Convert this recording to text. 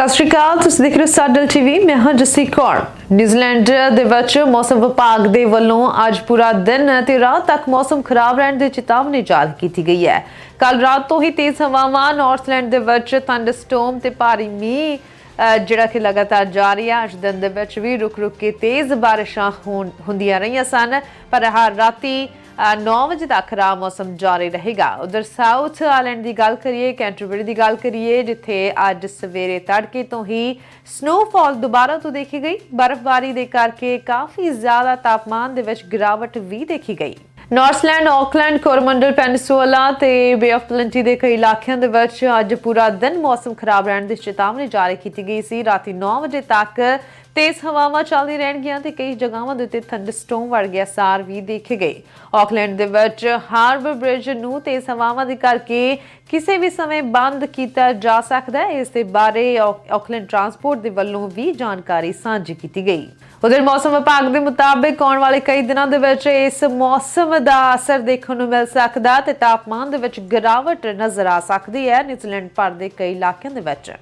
ਸਤਿ ਸ਼੍ਰੀ ਅਕਾਲ, ਤੁਸੀਂ ਦੇਖ ਰਹੇ ਹੋ ਸਾਡਲ ਟੀਵੀ ਮੈਂ ਹਾਂ ਜਸੀ ਕੌਰ। ਨਿਊਜ਼ੀਲੈਂਡ ਦੇ ਵਿੱਚ ਮੌਸਮ ਵਿਭਾਗ ਦੇ ਵੱਲੋਂ ਅੱਜ ਪੂਰਾ ਦਿਨ ਤੇ ਰਾਤ ਤੱਕ ਮੌਸਮ ਖਰਾਬ ਰਹਿਣ ਦੀ ਚੇਤਾਵਨੀ ਜਾਰੀ ਕੀਤੀ ਗਈ ਹੈ। ਕੱਲ ਰਾਤ ਤੋਂ ਹੀ ਤੇਜ਼ ਹਵਾਵਾਂ ਨਾਰਥਲੈਂਡ ਦੇ ਵਿੱਚ ਥੰਡਰਸਟੋਮ ਤੇ ਭਾਰੀ ਮੀਂਹ ਜਿਹੜਾ ਕਿ ਲਗਾਤਾਰ ਜਾਰੀ ਹੈ ਅੱਜ ਦਿਨ ਦੇ ਵਿੱਚ ਵੀ ਰੁਕ ਰੁਕ ਕੇ ਤੇਜ਼ ਬਾਰਿਸ਼ਾਂ ਹੋਣ- ਹੁੰਦੀਆਂ ਰਹੀਆਂ ਸਨ। ਪਰ ਹਰ ਰਾਤੀ 9 ਵਜੇ ਤੱਕ ਖਰਾਬ ਮੌਸਮ ਜਾਰੀ ਰਹੇਗਾ। ਉਧਰ ਸਾਊਥ ਆਇਲੈਂਡ ਦੀ ਗੱਲ ਕਰੀਏ ਕੈਂਟਰਬਰੀ ਦੀ ਗੱਲ ਕਰੀਏ, ਜਿੱਥੇ ਅੱਜ ਸਵੇਰੇ ਤੜਕੇ ਤੋਂ ਹੀ ਸਨੋਫਾਲ ਦੁਬਾਰਾ ਤੋਂ ਦੇਖੀ ਗਈ। ਬਰਫ਼ਬਾਰੀ ਦੇ ਕਰਕੇ ਕਾਫੀ ਜ਼ਿਆਦਾ ਤਾਪਮਾਨ ਦੇ ਵਿੱਚ ਗਿਰਾਵਟ ਵੀ ਦੇਖੀ ਗਈ। ਨਾਰਥਲੈਂਡ ਆਕਲੈਂਡ ਕੋਰਮੰਡਲ ਪੈਨਿਸੂਲਾ ਤੇ ਬੇ ਆਫ ਪਲੰਟੀ ਦੇ ਕਈ ਇਲਾਕਿਆਂ ਦੇ ਵਿੱਚ ਅੱਜ ਪੂਰਾ ਦਿਨ ਮੌਸਮ ਖਰਾਬ ਰਹਿਣ ਦੀ ਚੇਤਾਵਨੀ ਜਾਰੀ ਕੀਤੀ ਗਈ ਸੀ। ਰਾਤੀ 9 ਵਜੇ ਤੱਕ ਤੇਜ਼ ਹਵਾਵਾਂ ਚੱਲਦੀ ਰਹਿਣਗੀਆਂ ਤੇ ਕਈ ਜਗ੍ਹਾਵਾਂ ਦੇ ਉੱਤੇ ਥੰਡਰਸਟੋਮ ਵਰਗੇ ਅਸਾਰ ਵੀ ਦੇਖੇ ਗਏ। ਆਕਲੈਂਡ ਦੇ ਵਿੱਚ ਹਾਰਬਰ ਬ੍ਰਿਜ ਨੂੰ ਤੇਜ਼ ਹਵਾਵਾਂ ਦੇ ਕਰਕੇ ਕਿਸੇ ਵੀ ਸਮੇਂ ਬੰਦ ਕੀਤਾ ਜਾ ਸਕਦਾ ਹੈ। ਇਸ ਦੇ ਬਾਰੇ ਆਕ- ਆਕਲੈਂਡ ਟਰਾਂਸਪੋਰਟ ਦੇ ਵੱਲੋਂ ਵੀ ਜਾਣਕਾਰੀ ਸਾਂਝੀ ਕੀਤੀ ਗਈ। ਉਧਰ ਮੌਸਮ ਵਿਭਾਗ ਦੇ ਮੁਤਾਬਿਕ ਆਉਣ ਵਾਲੇ ਕਈ ਦਿਨਾਂ ਦੇ ਵਿੱਚ ਇਸ ਮੌਸਮ ਦਾ ਅਸਰ ਦੇਖਣ ਨੂੰ ਮਿਲ ਸਕਦਾ ਤੇ ਤਾਪਮਾਨ ਦੇ ਵਿੱਚ ਗਿਰਾਵਟ ਨਜ਼ਰ ਆ ਸਕਦੀ ਹੈ। ਨਿਊਜ਼ੀਲੈਂਡ ਭਰ ਦੇ ਕਈ ਇਲਾਕਿਆਂ ਦੇ ਵਿੱਚ।